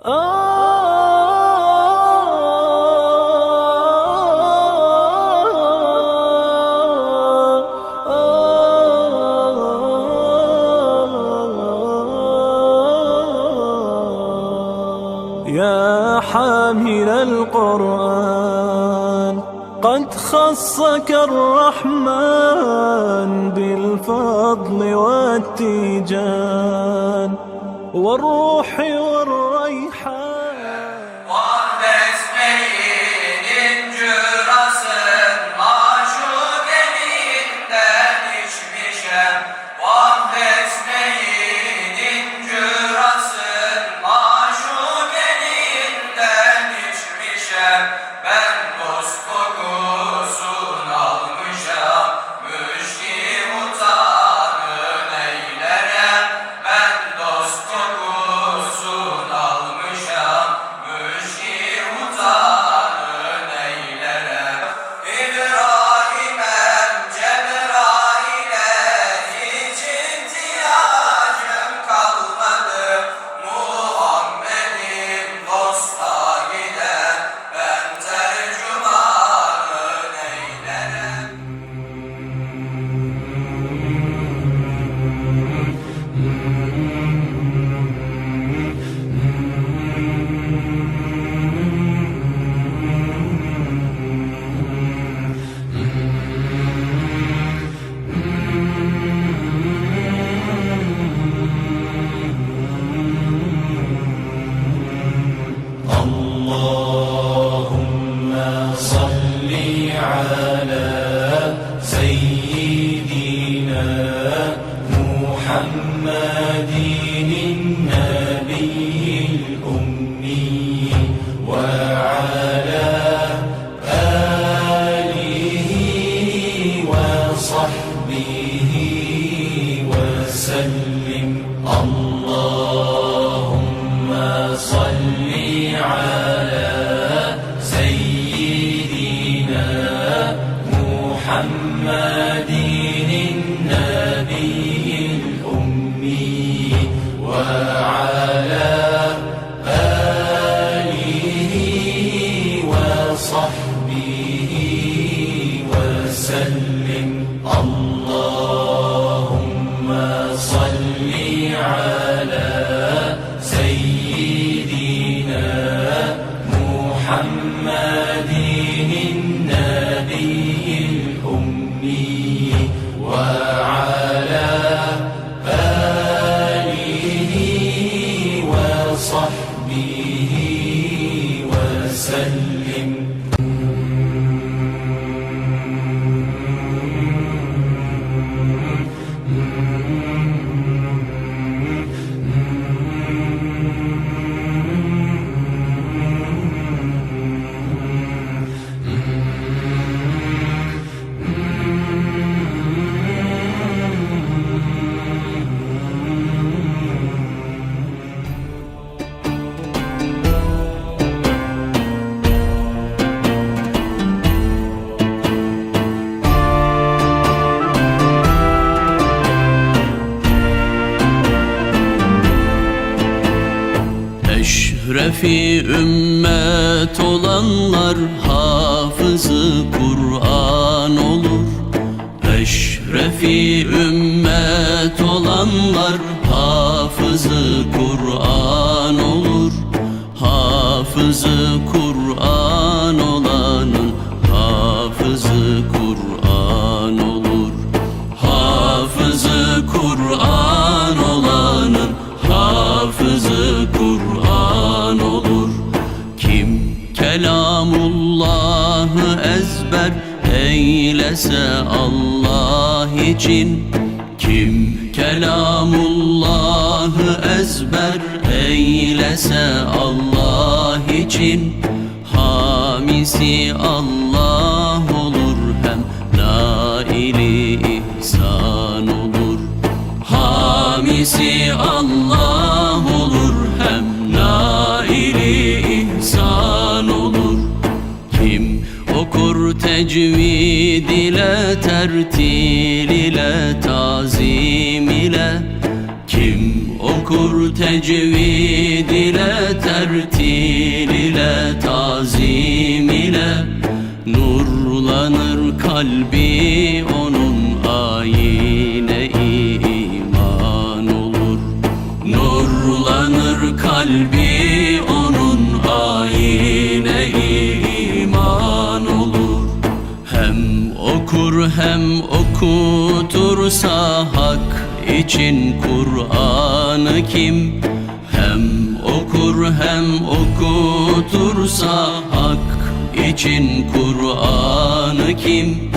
يا حامل القرآن قد خصك الرحمن بالفضل والتيجان والروح والريحان محمد النبي me. Eşrefi ümmet olanlar hafızı Kur'an olur. Eşrefi ümmet olanlar hafızı Kur'an olur. Hafızı Kur'an olanın hafızı Kur'an olur. Hafızı Kur'an eylese Allah için Kim kelamullahı ezber eylese Allah için Hamisi Allah olur hem naili ihsan olur. Hamisi Allah tecvid ile tertil ile tazim ile. Kim okur tecvid ile tertil ile tazim ile. Nurlanır kalbi onun okutursa hak için Kur'an'ı kim Hem okur hem okutursa hak için Kur'an'ı kim?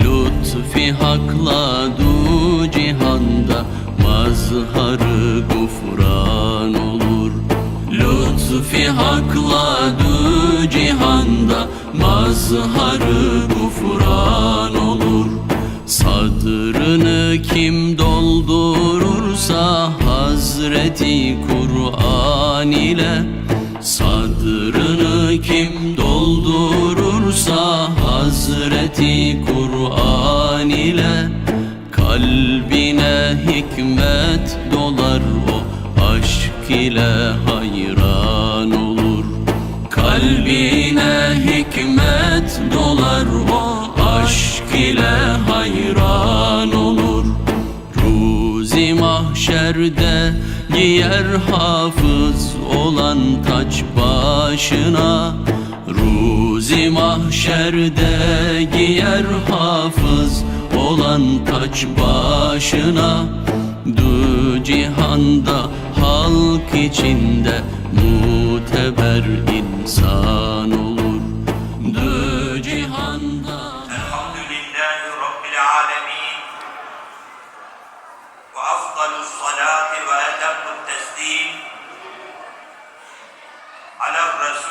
Lütfi hakla du cihanda mazharı gufran olur. Lütfi hakla du cihanda mazharı kim doldurursa Hazreti Kur'an ile Sadrını kim doldurursa Hazreti Kur'an ile Kalbine hikmet dolar o Aşk ile hayran olur. Kalbine hikmet dolar o Aşk ile hayran mahşerde giyer hafız olan taç başına. Ruzi mahşerde giyer hafız olan taç başına. Du cihanda halk içinde muteber insan olur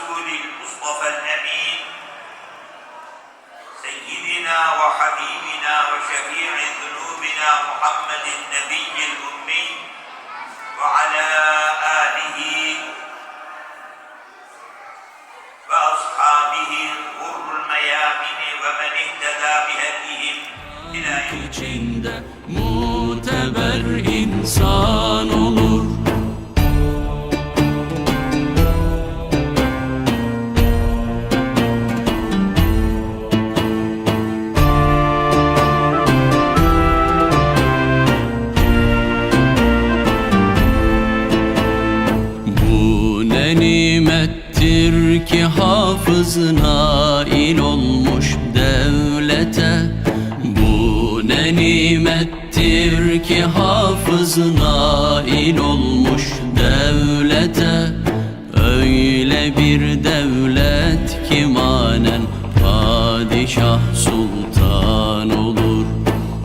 الرسول المصطفى الأمين سيدنا وحبيبنا وشفيع ذنوبنا محمد النبي الأمي وعلى آله وأصحابه غر الميامن ومن اهتدى بهديهم إلى يوم içinde muteber insan olur hafız nail olmuş devlete Öyle bir devlet ki manen padişah sultan olur.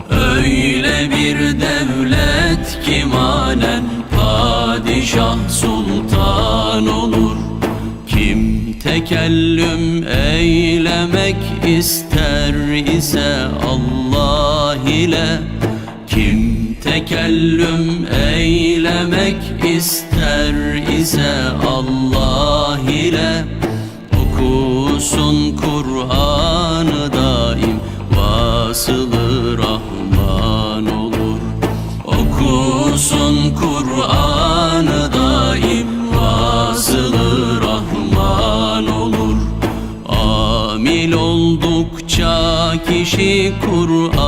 Öyle bir devlet ki manen padişah sultan olur. Kim tekellüm eylemek ister ise Allah ile tekellüm eylemek ister ise Allah ile Okusun Kur'an'ı daim. Vasılı Rahman olur. Okusun Kur'an'ı daim. Vasılı Rahman olur. Amil oldukça kişi Kur'an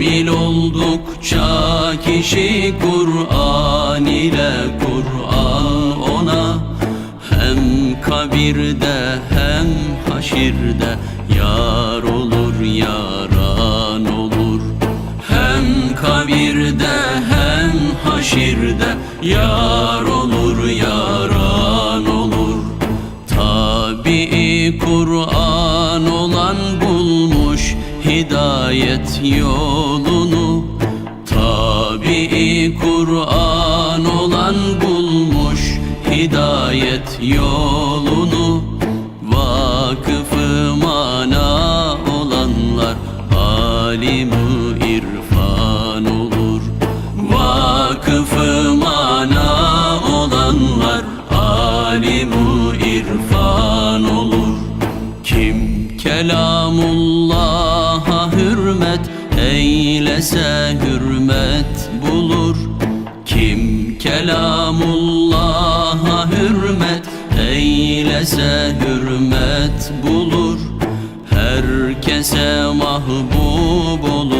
Amil oldukça kişi Kur'an ile Kur'an ona. Hem kabirde hem haşirde yar olur yaran olur. Hem kabirde hem haşirde yar olur yaran olur. Tabii Kur'an hidayet yolunu Tabii Kur'an olan bulmuş hidayet yolunu eylese hürmet bulur. Kim Kelamullah'a hürmet? Eylese hürmet bulur. Herkese mahbub olur